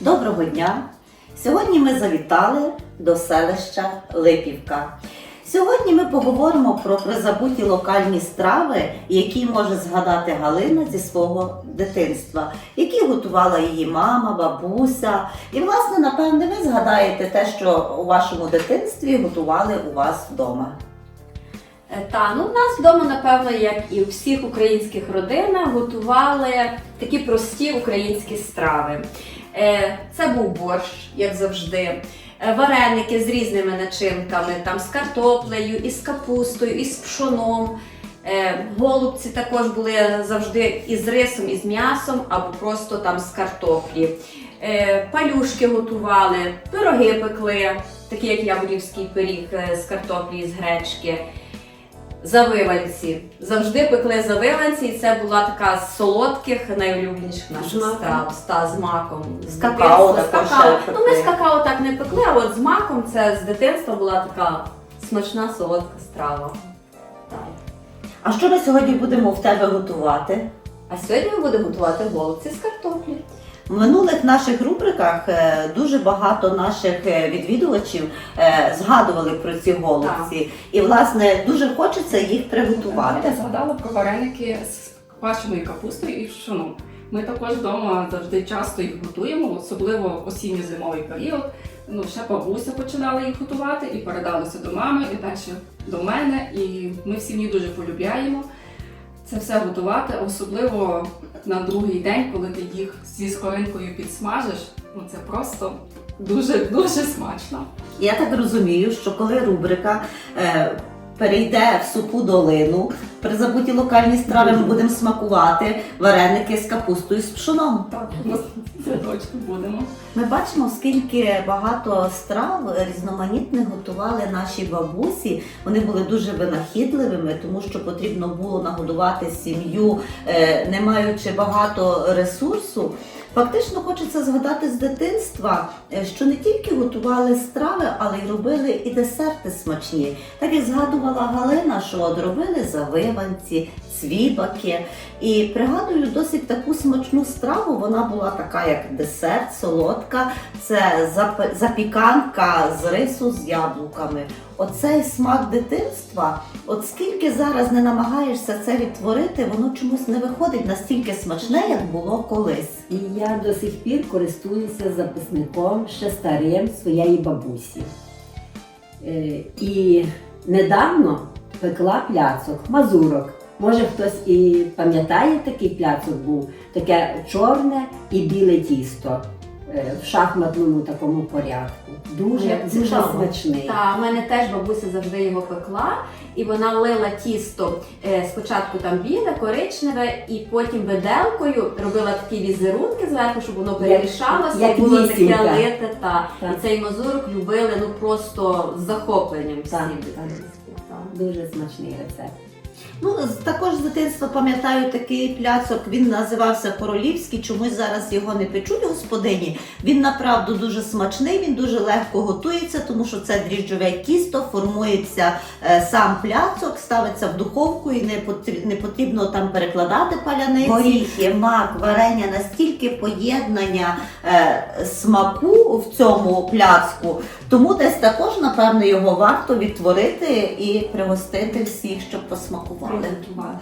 Доброго дня! Сьогодні ми завітали до селища Липівка. Сьогодні ми поговоримо про призабуті локальні страви, які може згадати Галина зі свого дитинства, які готувала її мама, бабуся. І, власне, напевне, ви згадаєте те, що у вашому дитинстві готували у вас вдома. Е, Та ну в нас вдома, напевно, як і у всіх українських родинах, готували такі прості українські страви. Е, Це був борщ, як завжди. е, Вареники з різними начинками, там з картоплею, із капустою, із пшоном. Е, Голубці також були завжди із рисом, із м'ясом або просто там з картоплі. Палюшки готували, пироги пекли, такі як яворівський пиріг з картоплі і з гречки. Завиванці. Завжди пекли завиванці, і це була така з солодких, найулюбленіших наших страв. Та, з маком. З какао також з какао. Ну, ми з какао так не пекли, а от з маком це з дитинства була така смачна солодка страва. Так. А що ми сьогодні будемо в тебе готувати? А сьогодні ми будемо готувати голубці з картоплі. В минулих наших рубриках е, дуже багато наших е, відвідувачів е, згадували про ці голубці. І, власне, дуже хочеться їх приготувати. Я згадала про вареники з квашеною капустою і пшоном. Ми також вдома завжди часто їх готуємо, особливо осінньо-зимовий період. Ну, ще бабуся починала їх готувати і передалося до мами, і далі до мене. І ми в сім'ї дуже полюбляємо це все готувати, особливо на другий день, коли ти їх зі скоринкою підсмажиш. Ну це просто дуже дуже смачно. Я так розумію, що коли рубрика е, перейде в суху долину, при забуті локальні страви ми будемо смакувати вареники з капустою з пшоном. Так, це точно будемо. Ми бачимо, скільки багато страв різноманітних готували наші бабусі. Вони були дуже винахідливими, тому що потрібно було нагодувати сім'ю, е, не маючи багато ресурсу. Фактично хочеться згадати з дитинства, е, що не тільки готували страви, але й робили і десерти смачні. Так як згадувала Галина, що от робили завиванці, цвібаки. І пригадую досить таку смачну страву. Вона була така, як десерт, солодка. Це запіканка з рису з яблуками. Оцей смак дитинства, от скільки зараз не намагаєшся це відтворити, воно чомусь не виходить настільки смачне, як було колись. І я до сих пір користуюся записником ще старим своєї бабусі. Е, І недавно пекла пляцок, мазурок. Може хтось і пам'ятає такий пляцок був, таке чорне і біле тісто в шахматному такому порядку. Дуже, Як дуже цікаво. смачний. Та в мене теж бабуся завжди його пекла, і вона лила тісто е, спочатку там біле, коричневе, і потім виделкою робила такі візерунки зверху, щоб воно перемішалося як і було таке вісімка. лите. Та. Так. І цей мазурок любили ну просто з захопленням всі Так, та. Дуже смачний рецепт. Ну, також з дитинства пам'ятаю такий пляцок. Він називався Королівський. Чомусь зараз його не печуть господині. Він направду дуже смачний, він дуже легко готується, тому що це дріжджове тісто, формується е, сам пляцок, ставиться в духовку і не потрібно, не потрібно там перекладати паляниці. Горіхи, мак, варення, настільки поєднання е, смаку в цьому пляцку. Тому десь також, напевно, його варто відтворити і пригостити всіх, щоб посмакували.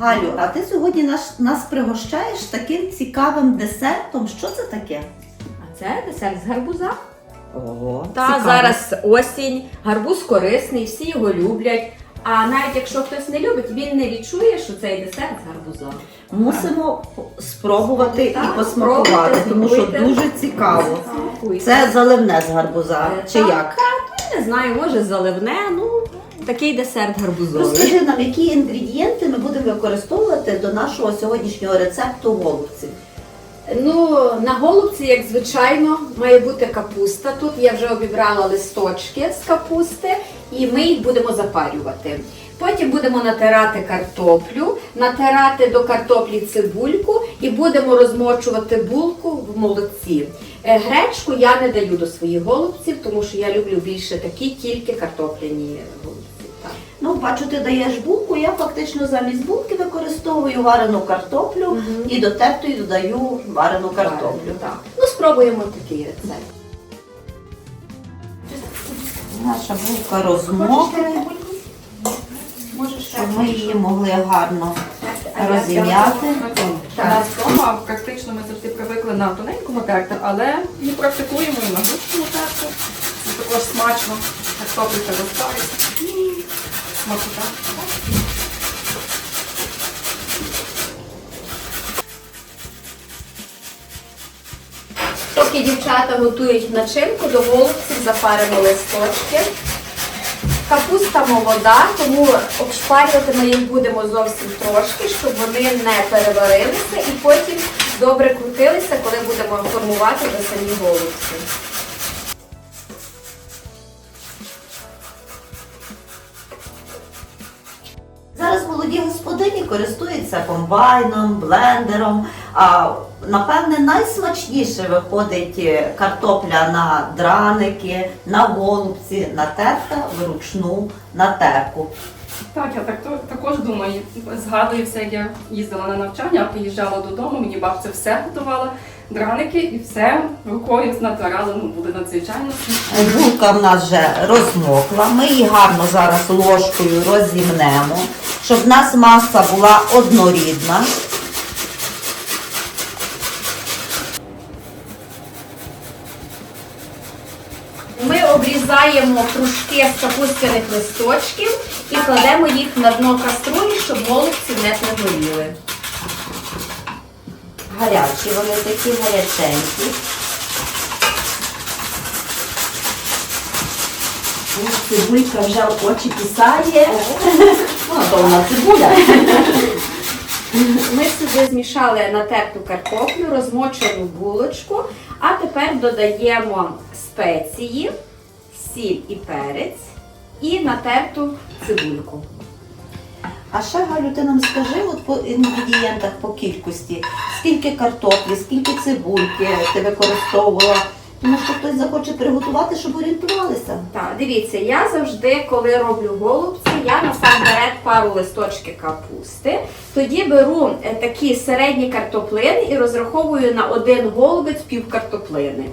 Галю, а ти сьогодні нас, нас пригощаєш таким цікавим десертом. Що це таке? А це десерт з гарбуза. Ого, Та зараз осінь, гарбуз корисний, всі його люблять. А навіть якщо хтось не любить, він не відчує, що цей десерт з гарбуза. Мусимо спробувати і посмакувати, спробуйте, тому що дуже цікаво. Смакуйте. Це заливне з гарбуза, Е, чи так, як? Не знаю, може заливне, ну такий десерт гарбузовий. Розкажи нам, які інгредієнти ми будемо використовувати до нашого сьогоднішнього рецепту голубців. Ну, на голубці, як звичайно, має бути капуста. Тут я вже обібрала листочки з капусти, і ми їх будемо запарювати. Потім будемо натирати картоплю, натирати до картоплі цибульку і будемо розмочувати булку в молоці. Е, Гречку я не даю до своїх голубців, тому що я люблю більше такі тільки картопляні голубці. Ну, бачу, ти даєш булку, я фактично замість булки використовую варену картоплю Мгм. і до тертої додаю варену картоплю. Так. Ну, спробуємо такий рецепт. Наша булка розмокне, щоб ми її могли гарно розім'яти. Нас практично ми завжди привикли на тоненькому терти, але ми практикуємо і на густому терти. Це також смачно, картопелька розтається. Смакота. Поки дівчата готують начинку, до голубців запаримо листочки. Капуста молода, тому обшпарювати ми їх будемо зовсім трошки, щоб вони не переварилися і потім добре крутилися, коли будемо формувати до самі голубці. Зараз молоді господині користуються комбайном, блендером. А напевне найсмачніше виходить е, картопля на драники, на голубці, натерта вручну на терку. Так, я так, то- також думаю, згадую все, як я їздила на навчання, приїжджала додому, мені бабця все готувала, драники і все рукою натирали, ну буде надзвичайно. Булка в нас вже розмокла. Ми її гарно зараз ложкою розімнемо, щоб в нас маса була однорідна. Ми обрізаємо кружки з капустяних листочків і кладемо їх на дно каструлі, щоб голубці не пригоріли. Гарячі, вони такі гаряченькі. Цибулька вже очі писає. Ну, то вона цибуля. Ми сюди змішали натерту картоплю, розмочену булочку, а тепер додаємо спеції, сіль і перець і натерту цибульку. А ще Галю, ти нам скажи от по інгредієнтах по кількості, скільки картоплі, скільки цибульки ти використовувала. Тому що хтось захоче приготувати, щоб орієнтувалися. Так, дивіться, я завжди, коли роблю голубці, я насамперед пару листочки капусти. Тоді беру е, такі середні картоплини і розраховую на один голубець пів картоплини.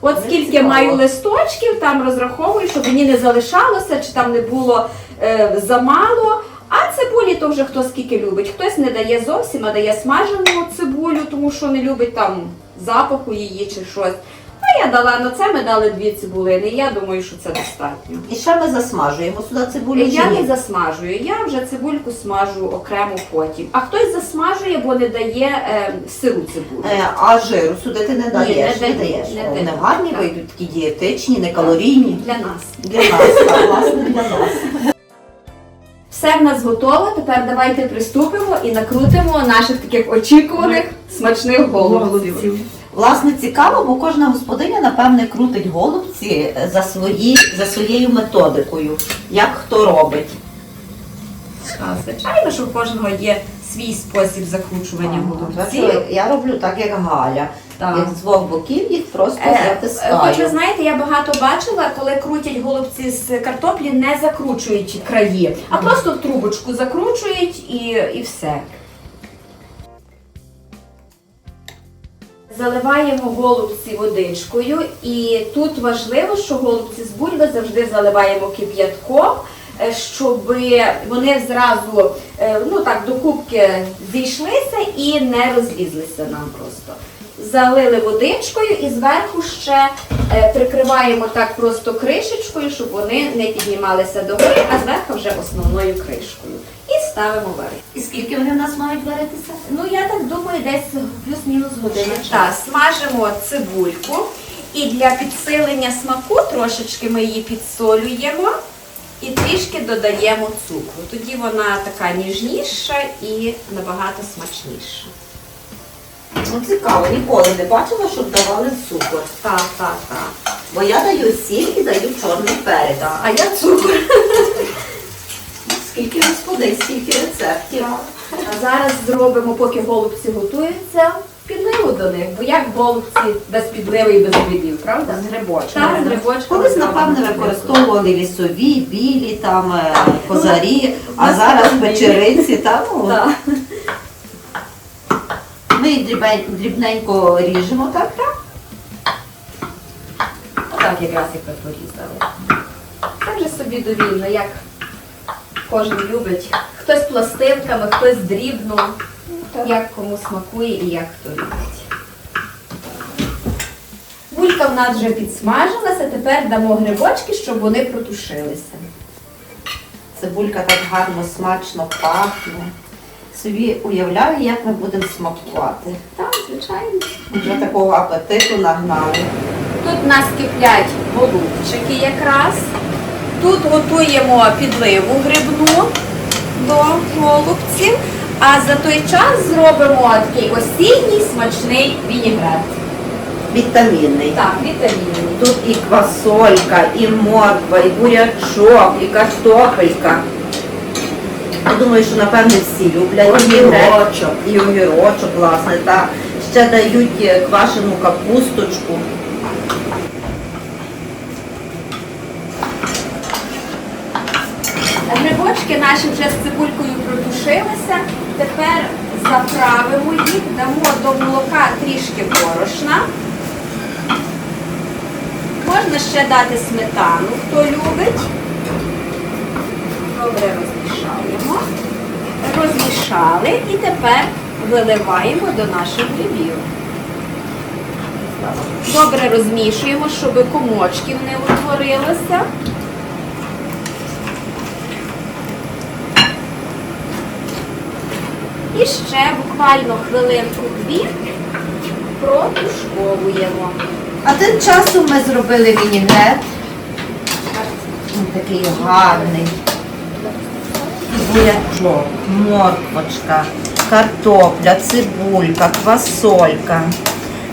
От скільки маю листочків, там розраховую, щоб мені не залишалося, чи там не було е, замало. А цибулі то вже хто скільки любить. Хтось не дає зовсім, а дає смажену цибулю, тому що не любить там запаху її чи щось. Ну, я дала на це, ми дали дві цибулини. і Я думаю, що це достатньо. І ще ми засмажуємо сюди цибулю. Я чи не засмажую, я вже цибульку смажу окремо потім. А хтось засмажує, бо не дає е, сиру цибулю. Е, а жиру сюди ти не даєш. не даю, даєш. не О, даю. Вони гарні Так. вийдуть, такі дієтичні, не калорійні. Для нас. Для нас, так, власне, для нас. Все в нас готово. Тепер давайте приступимо і накрутимо наших таких очікуваних смачних голубців. Власне, цікаво, бо кожна господиня, напевне, крутить голубці за, свої, за своєю методикою, як хто робить. А, Звичайно, що у кожного є свій спосіб закручування голубців. Я роблю так, як Галя. Так. Як з двох боків їх просто Е, затискаю. Хоч ви знаєте, я багато бачила, коли крутять голубці з картоплі, не закручують краї, а просто в трубочку закручують і, і все. Заливаємо голубці водичкою, і тут важливо, що голубці з бульби завжди заливаємо кип'ятком, е, щоб вони зразу е, ну так до кубки зійшлися і не розлізлися нам просто. Залили водичкою і зверху ще е, прикриваємо так просто кришечкою, щоб вони не піднімалися догори, а зверху вже основною кришкою. І ставимо варити. І скільки вони в нас мають варитися? Ну я так думаю, десь плюс-мінус години. Так, смажимо цибульку. І для підсилення смаку трошечки ми її підсолюємо і трішки додаємо цукру. Тоді вона така ніжніша і набагато смачніша. Ну цікаво, ніколи не бачила, щоб давали цукор. Так, так, так. Бо я даю сіль і даю чорний перець. А я цукор. Скільки господин, скільки рецептів. А зараз зробимо, поки голубці готуються, підливу до них. Бо як голубці без підливи і без грибів, правда? З грибочками. Так, з грибочками. Колись, напевне, використовували лісові, білі, там, е, козарі, а зараз печериці. Та, ну, Так. Ми дрібненько ріжемо, так? Так, якраз як ви порізали. Це вже собі довільно, як кожен любить. Хтось пластинками, хтось дрібно, як кому смакує і як хто любить. Булька в нас вже підсмажилася, тепер дамо грибочки, щоб вони протушилися. Цибулька так гарно, смачно пахне. Собі уявляю, як ми будемо смакувати. Так, звичайно. Вже такого апетиту нагнали. Тут нас киплять голубчики якраз. Тут готуємо підливу грибну до голубців. А за той час зробимо такий осінній смачний вінігрет. Вітамінний. Так, вітамінний. Тут і квасолька, і морква, і бурячок, і картопелька. Я думаю, що напевне всі люблять. Огірочок. І огірочок, власне, та ще дають е, квашену капусточку. Грибочки наші вже з цибулькою протушилися. Тепер заправимо їх, дамо до молока трішки борошна. Можна ще дати сметану, хто любить. Добре розмішаємо. Розмішали і тепер виливаємо до наших грибів. Добре розмішуємо, щоб комочків не утворилося. І ще буквально хвилинку-дві протушковуємо. А тим часом ми зробили вінігрет. Він такий гарний. Бурячок, морквочка, картопля, цибулька, квасолька.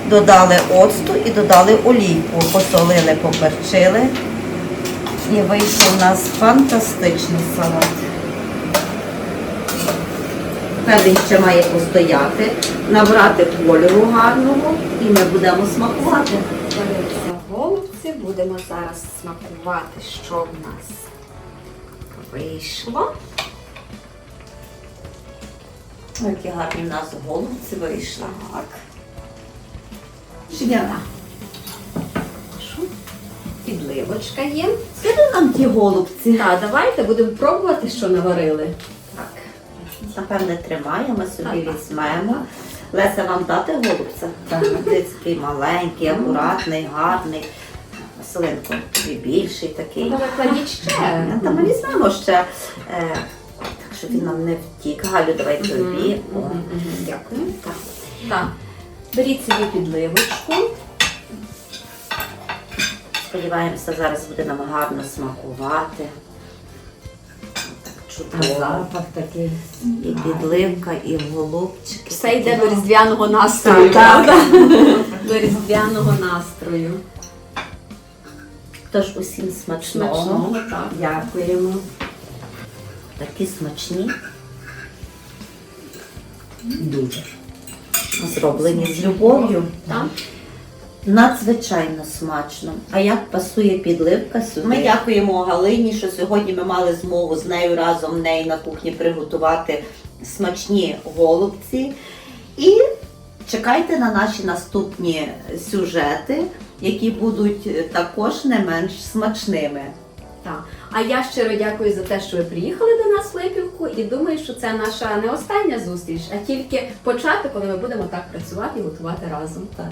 Додали оцту і додали олійку. Посолили, поперчили. І вийшов у нас фантастичний салат. Тепер ще має постояти, набрати кольору гарного і ми будемо смакувати. Голубці, будемо зараз смакувати, що в нас вийшло. Ой, Які гарні в нас голубці вийшли. Так. Шняна. Підливочка є. Скажи нам ті голубці. Так, давайте будемо пробувати, що наварили. Напевне, тримаємо, собі візьмемо. Леся, вам дати голубця? Так. Такий маленький, акуратний, гарний. Василинко, і більший такий. Давай кладіть ще. Та ми візьмемо ще, е, так щоб він нам не втік. Галю, давай тобі. Дякую. Так. Беріть собі підливочку. Сподіваємося, зараз буде нам гарно смакувати. А чудово. запах такий. І підливка, і голубчики. Все йде до різдвяного настрою. Так. правда? До різдвяного настрою. Тож усім смачного. Смачного, так. Дякуємо. Такі смачні, Дуже. зроблені з любов'ю. Так. Надзвичайно смачно. А як пасує підливка сюди? Ми дякуємо Галині, що сьогодні ми мали змогу з нею разом в неї на кухні приготувати смачні голубці. І чекайте на наші наступні сюжети, які будуть також не менш смачними. Так. А я щиро дякую за те, що ви приїхали до нас в Липівку, і думаю, що це наша не остання зустріч, а тільки початок, коли ми будемо так працювати і готувати разом. Так.